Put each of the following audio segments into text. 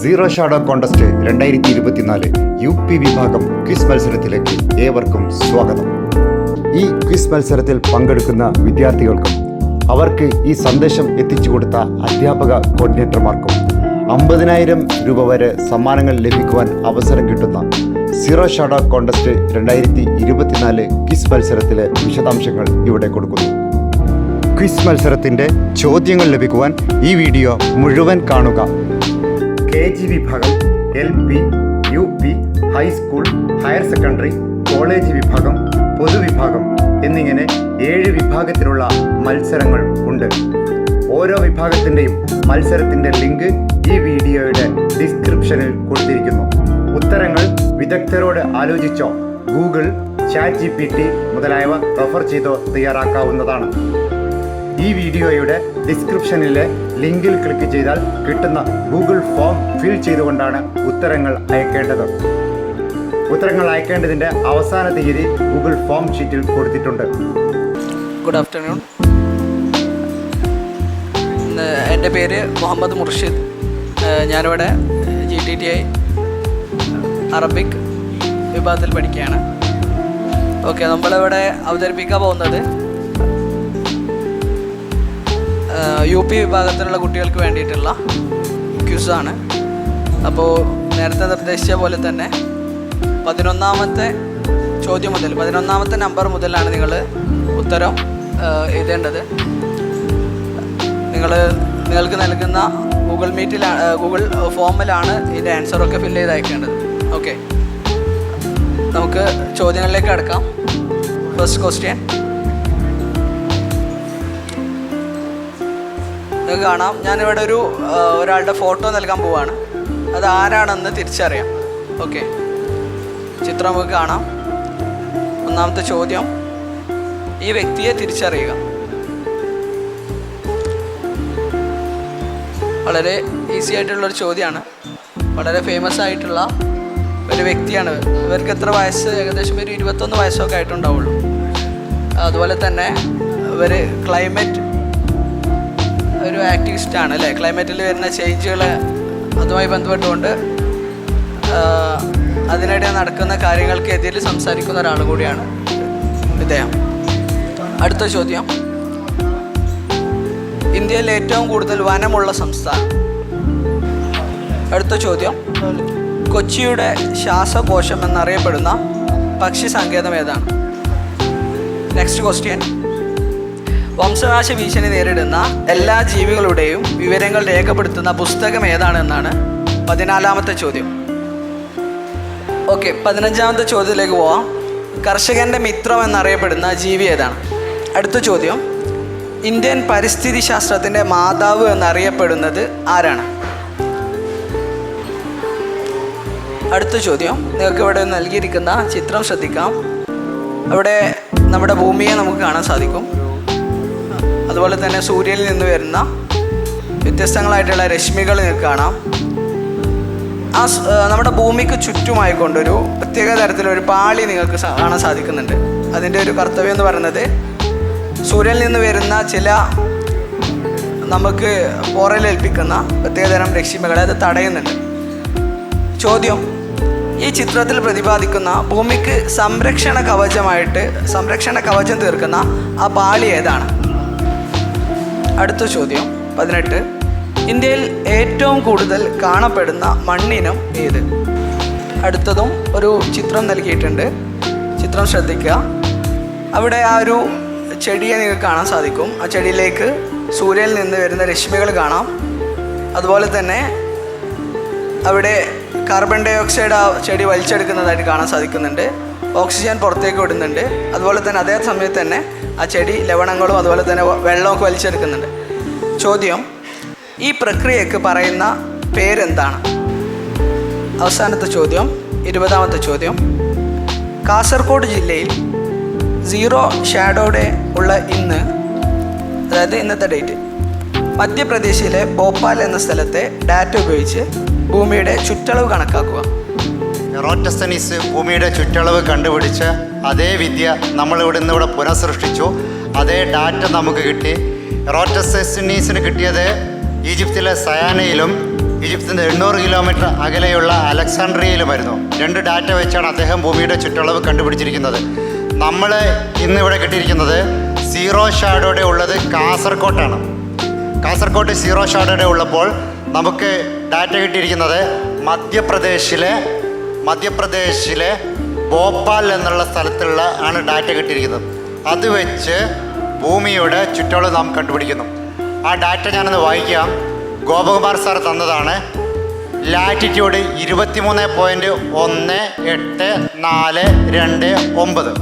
Zero shadow contest രണ്ടായിരത്തി ഇരുപത്തിനാല് U P വിഭാഗം ക്വിസ് മത്സരത്തിലേക്ക് ഏവർക്കും സ്വാഗതം. ഈ ക്വിസ് മത്സരത്തിൽ പങ്കെടുക്കുന്ന വിദ്യാർത്ഥികൾക്കും അവർക്ക് ഈ സന്ദേശം എത്തിച്ചു കൊടുത്ത അധ്യാപക കോർഡിനേറ്റർമാർക്കും അമ്പതിനായിരം രൂപ വരെ സമ്മാനങ്ങൾ ലഭിക്കുവാൻ അവസരം കിട്ടുന്ന സീറോ ഷാഡോ കോണ്ടസ്റ്റ് രണ്ടായിരത്തി ഇരുപത്തിനാല് ക്വിസ് മത്സരത്തിലെ വിശദാംശങ്ങൾ ഇവിടെ കൊടുക്കുന്നു. ക്വിസ് മത്സരത്തിന്റെ ചോദ്യങ്ങൾ ലഭിക്കുവാൻ ഈ വീഡിയോ മുഴുവൻ കാണുക. ജി വിഭാഗം L P U P high school higher secondary college വിഭാഗം പൊതുവിഭാഗം എന്നിങ്ങനെ ഏഴ് വിഭാഗത്തിലുള്ള മത്സരങ്ങൾ ഉണ്ട്. ഓരോ വിഭാഗത്തിന്റെയും മത്സരത്തിന്റെ ലിങ്ക് ഈ വീഡിയോയുടെ ഡിസ്ക്രിപ്ഷനിൽ കൊടുത്തിരിക്കുന്നു. ഉത്തരങ്ങൾ വിദഗ്ധരോട് ആലോചിച്ചോ? Google chat G P T മുതലായവ റെഫർ ചെയ്തോ തയ്യാറാക്കാവുന്നതാണ്. ഈ വീഡിയോയുടെ ഡിസ്ക്രിപ്ഷനിലെ ലിങ്കിൽ ക്ലിക്ക് ചെയ്താൽ കിട്ടുന്ന ഗൂഗിൾ ഫോം ഫിൽ ചെയ്തുകൊണ്ടാണ് ഉത്തരങ്ങൾ അയക്കേണ്ടത്. ഉത്തരങ്ങൾ അയക്കേണ്ടതിന്റെ അവസാന തീയതി ഗൂഗിൾ ഫോം ഷീറ്റിൽ കൊടുത്തിട്ടുണ്ട്. ഗുഡ് ആഫ്റ്റർനൂൺ എന്റെ പേര് മുഹമ്മദ് മുർഷിദ്. ഞാനിവിടെ G T T I Arabic വിഭാഗത്തിൽ പഠിക്കുകയാണ്. ഓക്കെ നമ്മളിവിടെ അവതരിപ്പിക്കാൻ പോകുന്നത് യു പി വിഭാഗത്തിലുള്ള കുട്ടികൾക്ക് വേണ്ടിയിട്ടുള്ള ക്യൂസാണ് അപ്പോൾ നേരത്തെ നിർദ്ദേശിച്ച പോലെ തന്നെ പതിനൊന്നാമത്തെ ചോദ്യം മുതൽ പതിനൊന്നാമത്തെ നമ്പർ മുതലാണ് നിങ്ങൾ ഉത്തരം എഴുതേണ്ടത്. നിങ്ങൾ നിങ്ങൾക്ക് നൽകുന്ന ഗൂഗിൾ മീറ്റിലാണ് ഗൂഗിൾ ഫോമിലാണ് ഇതിന്റെ ആൻസറൊക്കെ ഫില്ല് ചെയ്ത് അയക്കേണ്ടത് ഓക്കെ. നമുക്ക് ചോദ്യങ്ങളിലേക്ക് അടക്കാം. ഫസ്റ്റ് ക്വസ്റ്റ്യൻ നിങ്ങൾക്ക് കാണാം. ഞാനിവിടെ ഒരു ഒരാളുടെ ഫോട്ടോ നൽകാൻ പോവാണ്. അത് ആരാണെന്ന് തിരിച്ചറിയാം. ഓക്കെ. ചിത്രം നമുക്ക് കാണാം. ഒന്നാമത്തെ ചോദ്യം. ഈ വ്യക്തിയെ തിരിച്ചറിയുക. വളരെ ഈസി ആയിട്ടുള്ളൊരു ചോദ്യമാണ്. വളരെ ഫേമസ് ആയിട്ടുള്ള ഒരു വ്യക്തിയാണ്. ഇവർക്ക് എത്ര വയസ്സ്? ഏകദേശം ഒരു ഇരുപത്തൊന്ന് വയസ്സൊക്കെ ആയിട്ടുണ്ടാവുള്ളൂ. അതുപോലെ തന്നെ ഇവർ ക്ലൈമറ്റ് ആക്ടിവിസ്റ്റ് ആണ് അല്ലേ? ക്ലൈമറ്റിൽ വരുന്ന ചേഞ്ചുകൾ അതുമായി ബന്ധപ്പെട്ടുകൊണ്ട് അതിനിടെ നടക്കുന്ന കാര്യങ്ങൾക്ക് എതിരിൽ സംസാരിക്കുന്ന ഒരാൾ കൂടിയാണ് ഇദ്ദേഹം. അടുത്ത ചോദ്യം. ഇന്ത്യയിൽ ഏറ്റവും കൂടുതൽ വനമുള്ള സംസ്ഥാനം. അടുത്ത ചോദ്യം. കൊച്ചിയുടെ ശ്വാസകോശം എന്നറിയപ്പെടുന്ന പക്ഷി സങ്കേതം ഏതാണ്? നെക്സ്റ്റ് ക്വസ്റ്റ്യൻ വംശനാശ ഭീഷണി നേരിടുന്ന എല്ലാ ജീവികളുടെയും വിവരങ്ങൾ രേഖപ്പെടുത്തുന്ന പുസ്തകം ഏതാണെന്നാണ് പതിനാലാമത്തെ ചോദ്യം. ഓക്കെ പതിനഞ്ചാമത്തെ ചോദ്യത്തിലേക്ക് പോവാം. കർഷകന്റെ മിത്രം എന്നറിയപ്പെടുന്ന ജീവി ഏതാണ്? അടുത്ത ചോദ്യം. ഇന്ത്യൻ പരിസ്ഥിതി ശാസ്ത്രത്തിന്റെ മാതാവ് എന്നറിയപ്പെടുന്നത് ആരാണ്? അടുത്ത ചോദ്യം. നിങ്ങൾക്ക് ഇവിടെ നൽകിയിരിക്കുന്ന ചിത്രം ശ്രദ്ധിക്കാം. അവിടെ നമ്മുടെ ഭൂമിയെ നമുക്ക് കാണാൻ സാധിക്കും. അതുപോലെ തന്നെ സൂര്യനിൽ നിന്ന് വരുന്ന വ്യത്യസ്തങ്ങളായിട്ടുള്ള രശ്മികൾ കാണാം. ആ നമ്മുടെ ഭൂമിക്ക് ചുറ്റുമായിക്കൊണ്ടൊരു പ്രത്യേക തരത്തിലൊരു പാളി നിങ്ങൾക്ക് കാണാൻ സാധിക്കുന്നുണ്ട്. അതിന്റെ ഒരു കർത്തവ്യം എന്ന് പറയുന്നത് സൂര്യനിൽ നിന്ന് വരുന്ന ചില നമുക്ക് പോറലേൽപ്പിക്കുന്ന പ്രത്യേകതരം രക്ഷിമകളെ അത് തടയുന്നുണ്ട്. ചോദ്യം ഈ ചിത്രത്തിൽ പ്രതിപാദിക്കുന്ന ഭൂമിക്ക് സംരക്ഷണ കവചമായിട്ട് സംരക്ഷണ കവചം തീർക്കുന്ന ആ പാളി ഏതാണ്? അടുത്ത ചോദ്യം. പതിനെട്ട്. ഇന്ത്യയിൽ ഏറ്റവും കൂടുതൽ കാണപ്പെടുന്ന മണ്ണിനം ഏത്? അടുത്തതും ഒരു ചിത്രം നൽകിയിട്ടുണ്ട്. ചിത്രം ശ്രദ്ധിക്കുക. അവിടെ ആ ഒരു ചെടിയെ നിങ്ങൾക്ക് കാണാൻ സാധിക്കും. ആ ചെടിയിലേക്ക് സൂര്യനിൽ നിന്ന് വരുന്ന രശ്മികൾ കാണാം. അതുപോലെ തന്നെ അവിടെ കാർബൺ ഡൈ ഓക്സൈഡ് ആ ചെടി വലിച്ചെടുക്കുന്നതായിട്ട് കാണാൻ സാധിക്കുന്നുണ്ട്. ഓക്സിജൻ പുറത്തേക്ക് വിടുന്നുണ്ട്. അതുപോലെ തന്നെ അതേ സമയത്ത് തന്നെ ആ ചെടി ലവണങ്ങളും അതുപോലെ തന്നെ വെള്ളമൊക്കെ വലിച്ചെടുക്കുന്നുണ്ട്. ചോദ്യം ഈ പ്രക്രിയക്ക് പറയുന്ന പേരെന്താണ്? അവസാനത്തെ ചോദ്യം ഇരുപതാമത്തെ ചോദ്യം. കാസർഗോഡ് ജില്ലയിൽ സീറോ ഷാഡോ ഡേ ഉള്ള ഇന്ന് അതായത് ഇന്നത്തെ ഡേറ്റ് മധ്യപ്രദേശിലെ ഭോപ്പാൽ എന്ന സ്ഥലത്തെ ഡാറ്റ ഉപയോഗിച്ച് ഭൂമിയുടെ ചുറ്റളവ് കണക്കാക്കുക. എറോറ്റസ്തനീസ് ഭൂമിയുടെ ചുറ്റളവ് കണ്ടുപിടിച്ച് അതേ വിദ്യ നമ്മൾ ഇവിടെ നിന്ന് ഇവിടെ പുനഃസൃഷ്ടിച്ചു. അതേ ഡാറ്റ നമുക്ക് കിട്ടി. എറോറ്റസ്തനീസിന് കിട്ടിയത് ഈജിപ്തിലെ സയാനയിലും ഈജിപ്തിന്റെ എണ്ണൂറ് കിലോമീറ്റർ അകലെയുള്ള അലക്സാണ്ട്രിയയിലുമായിരുന്നു. രണ്ട് ഡാറ്റ വെച്ചാണ് അദ്ദേഹം ഭൂമിയുടെ ചുറ്റളവ് കണ്ടുപിടിച്ചിരിക്കുന്നത്. നമ്മൾ ഇന്നിവിടെ കിട്ടിയിരിക്കുന്നത് സീറോ ഷാഡോടെ ഉള്ളത് കാസർകോട്ടാണ്. കാസർകോട്ട് സീറോ ഷാഡോടെ ഉള്ളപ്പോൾ നമുക്ക് ഡാറ്റ കിട്ടിയിരിക്കുന്നത് മധ്യപ്രദേശിലെ മധ്യപ്രദേശിലെ ഭോപ്പാൽ എന്നുള്ള സ്ഥലത്തുള്ള ആണ് ഡാറ്റ കിട്ടിയിരിക്കുന്നത്. അത് വെച്ച് ഭൂമിയുടെ ചുറ്റളവ് നാം കണ്ടുപിടിക്കുന്നു. ആ ഡാറ്റ ഞാനൊന്ന് വായിക്കാം. ഗോപകുമാർ സാർ തന്നതാണ്. ലാറ്റിറ്റ്യൂഡ് ഇരുപത്തിമൂന്ന് പോയിന്റ് ഒന്ന് എട്ട് നാല് രണ്ട് ഒമ്പത്.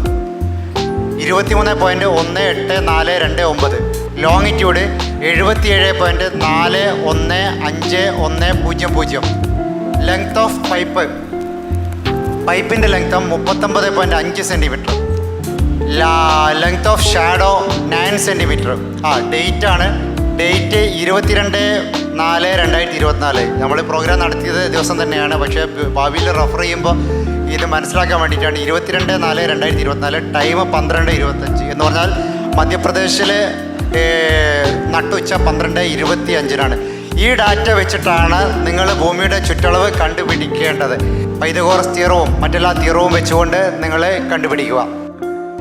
ഇരുപത്തിമൂന്ന് പോയിന്റ് ഒന്ന് എട്ട് നാല് രണ്ട് ഒമ്പത്. ലോങ്ങിറ്റ്യൂഡ് എഴുപത്തിയേഴ് പോയിന്റ് നാല് ഒന്ന് അഞ്ച് ഒന്ന് പൂജ്യം പൂജ്യം. ലെങ്ത് ഓഫ് പൈപ്പ് പൈപ്പിന്റെ ലെങ്ത് മുപ്പത്തൊമ്പത് പോയിന്റ് അഞ്ച് centimetre length of shadow nine centimetre ആ ഡേറ്റ് ആണ്. ഡേറ്റ് ഇരുപത്തിരണ്ട് നാല് രണ്ടായിരത്തി ഇരുപത്തിനാല്. നമ്മൾ പ്രോഗ്രാം നടത്തിയത് ദിവസം തന്നെയാണ്. പക്ഷേ ഭാവിയിൽ റെഫർ ചെയ്യുമ്പോൾ ഇത് മനസ്സിലാക്കാൻ വേണ്ടിയിട്ടാണ് ഇരുപത്തിരണ്ട് നാല് രണ്ടായിരത്തി ഇരുപത്തിനാല് ടൈം പന്ത്രണ്ട് ഇരുപത്തഞ്ച്. എന്ന് പറഞ്ഞാൽ മധ്യപ്രദേശിലെ നട്ടുച്ച പന്ത്രണ്ട് ഇരുപത്തി അഞ്ചിനാണ് ഈ ഡാറ്റ വെച്ചിട്ടാണ് നിങ്ങൾ ഭൂമിയുടെ ചുറ്റളവ് കണ്ടുപിടിക്കേണ്ടത്. പൈതകോറസ് തീറവും മറ്റെല്ലാ തീറവും വെച്ചുകൊണ്ട് നിങ്ങൾ കണ്ടുപിടിക്കുക.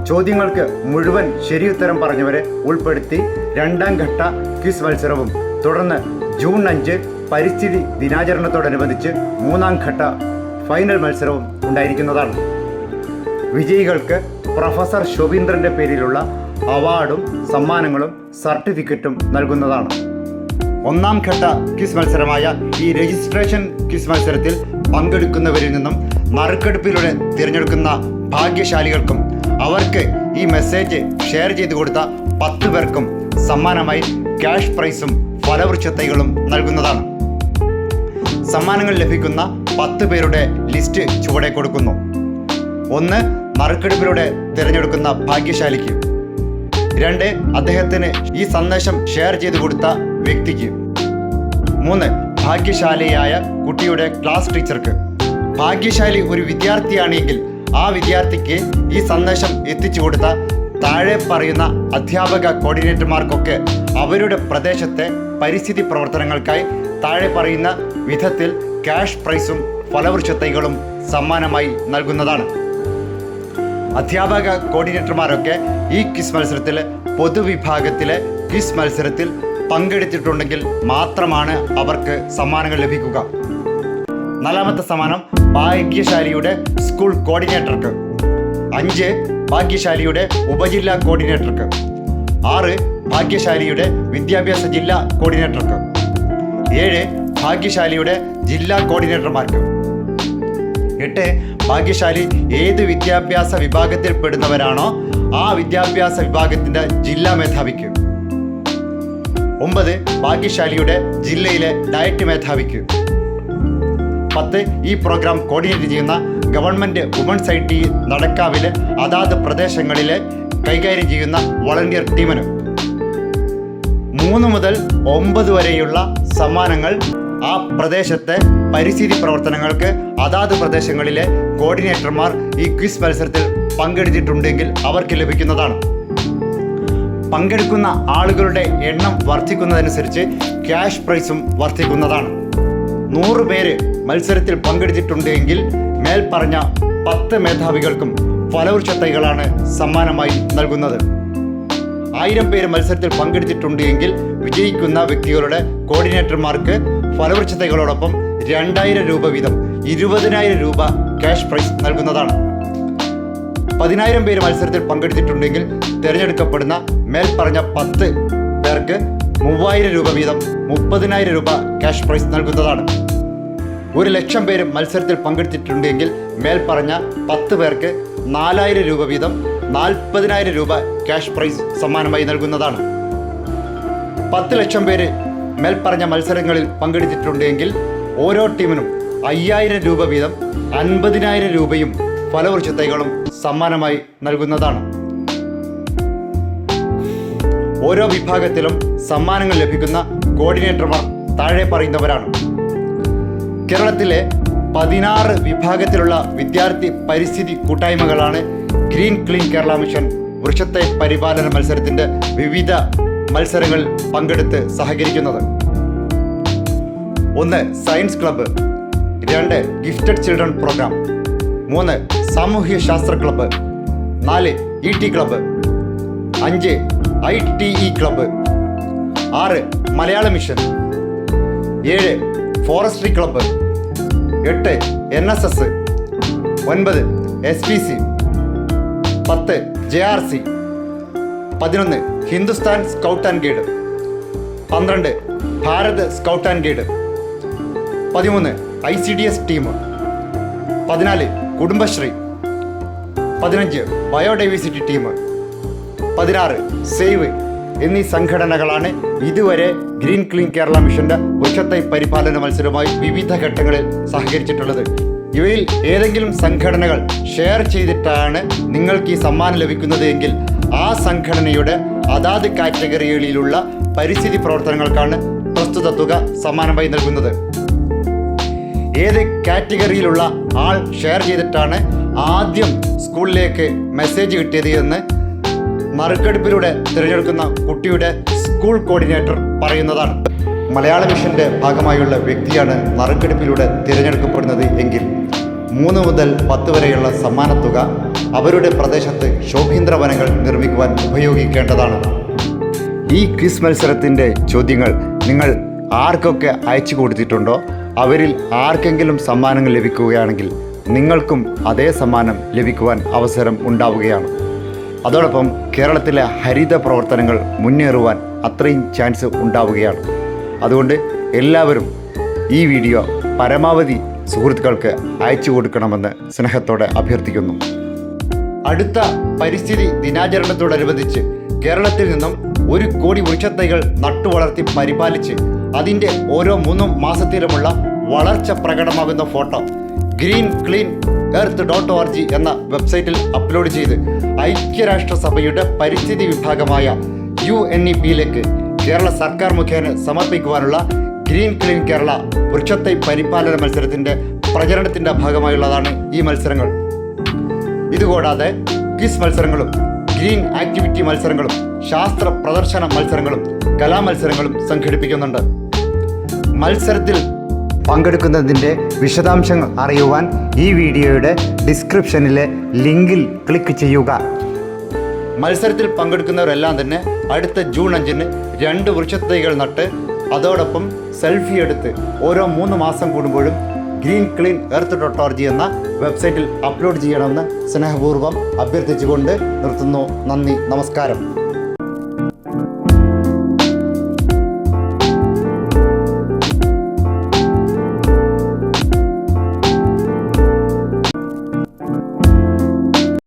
ചോദ്യങ്ങൾക്ക് മുഴുവൻ ശരിയുത്തരം പറഞ്ഞവരെ ഉൾപ്പെടുത്തി രണ്ടാം ഘട്ട ക്വിസ് മത്സരവും തുടർന്ന് ജൂൺ അഞ്ച് പരിസ്ഥിതി ദിനാചരണത്തോടനുബന്ധിച്ച് മൂന്നാം ഘട്ട ഫൈനൽ മത്സരവും ഉണ്ടായിരിക്കുന്നതാണ്. വിജയികൾക്ക് പ്രൊഫസർ ശോഭീന്ദ്രന്റെ പേരിലുള്ള അവാർഡും സമ്മാനങ്ങളും സർട്ടിഫിക്കറ്റും നൽകുന്നതാണ്. ഒന്നാം ഘട്ട ക്വിസ് മത്സരമായ ഈ രജിസ്ട്രേഷൻ ക്വിസ് മത്സരത്തിൽ പങ്കെടുക്കുന്നവരിൽ നിന്നും നറുക്കെടുപ്പിലൂടെ തിരഞ്ഞെടുക്കുന്ന ഭാഗ്യശാലികൾക്കും അവർക്ക് ഈ മെസ്സേജ് ഷെയർ ചെയ്തു കൊടുത്ത പത്ത് പേർക്കും സമ്മാനമായി ക്യാഷ് പ്രൈസും ഫലവൃക്ഷത്തൈകളും നൽകുന്നതാണ്. സമ്മാനങ്ങൾ ലഭിക്കുന്ന പത്ത് പേരുടെ ലിസ്റ്റ് ചുവടെ കൊടുക്കുന്നു. ഒന്ന് നറുക്കെടുപ്പിലൂടെ തിരഞ്ഞെടുക്കുന്ന ഭാഗ്യശാലിക്ക്. രണ്ട് അദ്ദേഹത്തിന് ഈ സന്ദേശം ഷെയർ ചെയ്തു കൊടുത്ത വ്യക്തിക്ക്. മൂന്ന് ഭാഗ്യശാലിയായ കുട്ടിയുടെ ക്ലാസ് ടീച്ചർക്ക് ഭാഗ്യശാലി ഒരു വിദ്യാർത്ഥിയാണെങ്കിൽ ആ വിദ്യാർത്ഥിക്ക് ഈ സന്ദേശം എത്തിച്ചു കൊടുത്ത താഴെ പറയുന്ന അധ്യാപക കോർഡിനേറ്റർമാർക്കൊക്കെ അവരുടെ പ്രദേശത്തെ പരിസ്ഥിതി പ്രവർത്തനങ്ങൾക്കായി താഴെ പറയുന്ന വിധത്തിൽ ക്യാഷ് പ്രൈസും ഫലവൃക്ഷത്തൈകളും സമ്മാനമായി നൽകുന്നതാണ്. അധ്യാപക കോർഡിനേറ്റർമാരൊക്കെ ഈ ക്വിസ് മത്സരത്തിൽ പൊതുവിഭാഗത്തിലെ ക്വിസ് മത്സരത്തിൽ പങ്കെടുത്തിട്ടുണ്ടെങ്കിൽ മാത്രമാണ് അവർക്ക് സമ്മാനങ്ങൾ ലഭിക്കുക. നാലാമത്തെ സമ്മാനം ഭാഗ്യശാലിയുടെ സ്കൂൾ കോർഡിനേറ്റർക്ക്. അഞ്ച് ഭാഗ്യശാലിയുടെ ഉപജില്ലാ കോർഡിനേറ്റർക്ക്. ആറ് ഭാഗ്യശാലിയുടെ വിദ്യാഭ്യാസ ജില്ലാ കോർഡിനേറ്റർക്ക്. ഏഴ് ഭാഗ്യശാലിയുടെ ജില്ലാ കോർഡിനേറ്റർമാർക്ക്. എട്ട് ഭാഗ്യശാലി ഏത് വിദ്യാഭ്യാസ വിഭാഗത്തിൽ പെടുന്നവരാണോ ആ വിദ്യാഭ്യാസ വിഭാഗത്തിന്റെ ജില്ലാ മേധാവിക്ക്. ഒമ്പത് ഭാഗ്യശാലിയുടെ ജില്ലയിലെ ഡയറ്റ് മേധാവിക്ക്. പത്ത് ഈ പ്രോഗ്രാം കോർഡിനേറ്റ് ചെയ്യുന്ന ഗവൺമെന്റ് വുമൺസ് ഐ ടി നടക്കാവിലെ അതാത് പ്രദേശങ്ങളിലെ കൈകാര്യം ചെയ്യുന്ന വളണ്ടിയർ ടീമിന്. മൂന്ന് മുതൽ ഒമ്പത് വരെയുള്ള സമ്മാനങ്ങൾ ആ പ്രദേശത്തെ പരിസ്ഥിതി പ്രവർത്തനങ്ങൾക്ക് അതാത് പ്രദേശങ്ങളിലെ കോർഡിനേറ്റർമാർ ഈ ക്വിസ് മത്സരത്തിൽ പങ്കെടുത്തിട്ടുണ്ടെങ്കിൽ അവർക്ക് ലഭിക്കുന്നതാണ്. പങ്കെടുക്കുന്ന ആളുകളുടെ എണ്ണം വർദ്ധിക്കുന്നതനുസരിച്ച് ക്യാഷ് പ്രൈസും വർദ്ധിക്കുന്നതാണ്. നൂറ് പേര് മത്സരത്തിൽ പങ്കെടുത്തിട്ടുണ്ടെങ്കിൽ മേൽപ്പറഞ്ഞ പത്ത് മേധാവികൾക്കും ഫലവൃക്ഷ തൈകളാണ് സമ്മാനമായി നൽകുന്നത്. ആയിരം പേര് മത്സരത്തിൽ പങ്കെടുത്തിട്ടുണ്ട് എങ്കിൽ വിജയിക്കുന്ന വ്യക്തികളുടെ കോർഡിനേറ്റർമാർക്ക് ഫലവൃക്ഷ തൈകളോടൊപ്പം രണ്ടായിരം രൂപ വീതം ഇരുപതിനായിരം രൂപ ക്യാഷ് പ്രൈസ് നൽകുന്നതാണ്. പതിനായിരം പേര് മത്സരത്തിൽ പങ്കെടുത്തിട്ടുണ്ടെങ്കിൽ തിരഞ്ഞെടുക്കപ്പെടുന്ന മേൽപ്പറഞ്ഞ പത്ത് പേർക്ക് മൂവായിരം രൂപ വീതം മുപ്പതിനായിരം രൂപ ക്യാഷ് പ്രൈസ് നൽകുന്നതാണ്. ഒരു ലക്ഷം പേര് മത്സരത്തിൽ പങ്കെടുത്തിട്ടുണ്ടെങ്കിൽ മേൽപ്പറഞ്ഞ പത്ത് പേർക്ക് നാലായിരം രൂപ വീതം നാൽപ്പതിനായിരം രൂപ ക്യാഷ് പ്രൈസ് സമ്മാനമായി നൽകുന്നതാണ്. പത്ത് ലക്ഷം പേര് മേൽപ്പറഞ്ഞ മത്സരങ്ങളിൽ പങ്കെടുത്തിട്ടുണ്ടെങ്കിൽ ഓരോ ടീമിനും അയ്യായിരം രൂപ വീതം അൻപതിനായിരം രൂപയും ഫലവൃക്ഷത്തൈകളും സമ്മാനമായി നൽകുന്നതാണ്. ഓരോ വിഭാഗത്തിലും സമ്മാനങ്ങൾ ലഭിക്കുന്ന കോർഡിനേറ്റർമാർ താഴെ പറയുന്നവരാണ്. കേരളത്തിലെ പതിനാറ് വിഭാഗത്തിലുള്ള വിദ്യാർത്ഥി പരിസ്ഥിതി കൂട്ടായ്മകളാണ് ഗ്രീൻ ക്ലീൻ കേരള മിഷൻ വൃക്ഷത്തെ പരിപാലന മത്സരത്തിന്റെ വിവിധ മത്സരങ്ങൾ പങ്കെടുത്ത് സഹകരിക്കുന്നത്. ഒന്ന് സയൻസ് ക്ലബ്ബ് രണ്ട് ഗിഫ്റ്റഡ് ചിൽഡ്രൻ പ്രോഗ്രാം. മൂന്ന് സാമൂഹ്യ ശാസ്ത്ര ക്ലബ്ബ്. നാല് ഇ ടി ക്ലബ്ബ്. അഞ്ച് ഐ ടി ഇ ക്ലബ്ബ്. ആറ് മലയാള മിഷൻ. ഏഴ് ഫോറസ്ട്രി ക്ലബ്ബ്. എട്ട് എൻ എസ് എസ്. ഒൻപത് എസ് പി സി. പത്ത് ജെ ആർ സി. പതിനൊന്ന് ഹിന്ദുസ്ഥാൻ സ്കൗട്ട് ആൻഡ് ഗൈഡ്. പന്ത്രണ്ട് ഭാരത് സ്കൗട്ട് ആൻഡ് ഗൈഡ്. പതിമൂന്ന് I C D S team. പതിനാല് കുടുംബശ്രീ. പതിനഞ്ച് ബയോഡൈവേഴ്സിറ്റി ടീം. പതിനാറ് സേവ് എന്നീ സംഘടനകളാണ് ഇതുവരെ ഗ്രീൻ ക്ലീൻ കേരള മിഷന്റെ വൃക്ഷത്തൈ പരിപാലന മത്സരവുമായി വിവിധ ഘട്ടങ്ങളിൽ സഹകരിച്ചിട്ടുള്ളത്. ഇവയിൽ ഏതെങ്കിലും സംഘടനകൾ ഷെയർ ചെയ്തിട്ടാണ് നിങ്ങൾക്ക് ഈ സമ്മാനം ലഭിക്കുന്നത് എങ്കിൽ ആ സംഘടനയുടെ അതാത് കാറ്റഗറികളിലുള്ള പരിസ്ഥിതി പ്രവർത്തനങ്ങൾക്കാണ് പ്രസ്തുത തുക സമ്മാനമായി നൽകുന്നത്. ഏത് കാറ്റഗറിയിലുള്ള ആൾ ഷെയർ ചെയ്തിട്ടാണ് ആദ്യം സ്കൂളിലേക്ക് മെസ്സേജ് കിട്ടിയത് എന്ന് മറുക്കെടുപ്പിലൂടെ തിരഞ്ഞെടുക്കുന്ന കുട്ടിയുടെ സ്കൂൾ കോർഡിനേറ്റർ പറയുന്നതാണ്. മലയാള മിഷന്റെ ഭാഗമായുള്ള വ്യക്തിയാണ് മറുക്കെടുപ്പിലൂടെ തിരഞ്ഞെടുക്കപ്പെടുന്നത് എങ്കിൽ മൂന്ന് മുതൽ പത്ത് വരെയുള്ള സമ്മാനത്തുക അവരുടെ പ്രദേശത്ത് ശോഭീന്ദ്ര വനങ്ങൾ നിർമ്മിക്കുവാൻ ഉപയോഗിക്കേണ്ടതാണ്. ഈ ക്വിസ് മത്സരത്തിന്റെ ചോദ്യങ്ങൾ നിങ്ങൾ ആർക്കൊക്കെ അയച്ചു കൊടുത്തിട്ടുണ്ടോ? അവരിൽ ആർക്കെങ്കിലും സമ്മാനങ്ങൾ ലഭിക്കുകയാണെങ്കിൽ നിങ്ങൾക്കും അതേ സമ്മാനം ലഭിക്കുവാൻ അവസരം ഉണ്ടാവുകയാണ്. അതോടൊപ്പം കേരളത്തിലെ ഹരിത പ്രവർത്തനങ്ങൾ മുന്നേറുവാൻ അത്രയും ചാൻസ് ഉണ്ടാവുകയാണ്. അതുകൊണ്ട് എല്ലാവരും ഈ വീഡിയോ പരമാവധി സുഹൃത്തുക്കൾക്ക് അയച്ചു കൊടുക്കണമെന്ന് സ്നേഹത്തോടെ അഭ്യർത്ഥിക്കുന്നു. അടുത്ത പരിസ്ഥിതി ദിനാചരണത്തോടനുബന്ധിച്ച് കേരളത്തിൽ നിന്നും ഒരു കോടി വൃക്ഷത്തൈകൾ നട്ടുവളർത്തി പരിപാലിച്ച് അതിന്റെ ഓരോ മൂന്നും മാസത്തിലുമുള്ള വളർച്ച പ്രകടമാകുന്ന photo. Green clean earth dot O ജി എന്ന വെബ്സൈറ്റിൽ അപ്ലോഡ് ചെയ്ത് ഐക്യരാഷ്ട്രസഭയുടെ പരിസ്ഥിതി വിഭാഗമായ യു എൻ ഇ പിയിലേക്ക് കേരള സർക്കാർ മുഖേന സമർപ്പിക്കുവാനുള്ള ഗ്രീൻ ക്ലീൻ കേരള വൃക്ഷത്തൈ പരിപാലന മത്സരത്തിന്റെ പ്രചരണത്തിന്റെ ഭാഗമായുള്ളതാണ് ഈ മത്സരങ്ങൾ. ഇതുകൂടാതെ ക്വിസ് മത്സരങ്ങളും ഗ്രീൻ ആക്ടിവിറ്റി മത്സരങ്ങളും ശാസ്ത്ര പ്രദർശന മത്സരങ്ങളും കലാമത്സരങ്ങളും സംഘടിപ്പിക്കുന്നുണ്ട്. മത്സരത്തിൽ പങ്കെടുക്കുന്നതിന്റെ വിശദാംശങ്ങൾ അറിയുവാൻ ഈ വീഡിയോയുടെ ഡിസ്ക്രിപ്ഷനിലെ ലിങ്കിൽ ക്ലിക്ക് ചെയ്യുക. മത്സരത്തിൽ പങ്കെടുക്കുന്നവരെല്ലാം തന്നെ അടുത്ത ജൂൺ അഞ്ചിന് രണ്ട് വൃക്ഷത്തൈകൾ നട്ട് അതോടൊപ്പം സെൽഫി എടുത്ത് ഓരോ മൂന്ന് മാസം കൂടുമ്പോഴും green clean earth dot org എന്ന വെബ്സൈറ്റിൽ അപ്ലോഡ് ചെയ്യണമെന്ന് സ്നേഹപൂർവം അഭ്യർത്ഥിച്ചുകൊണ്ട് നിർത്തുന്നു. നന്ദി. നമസ്കാരം.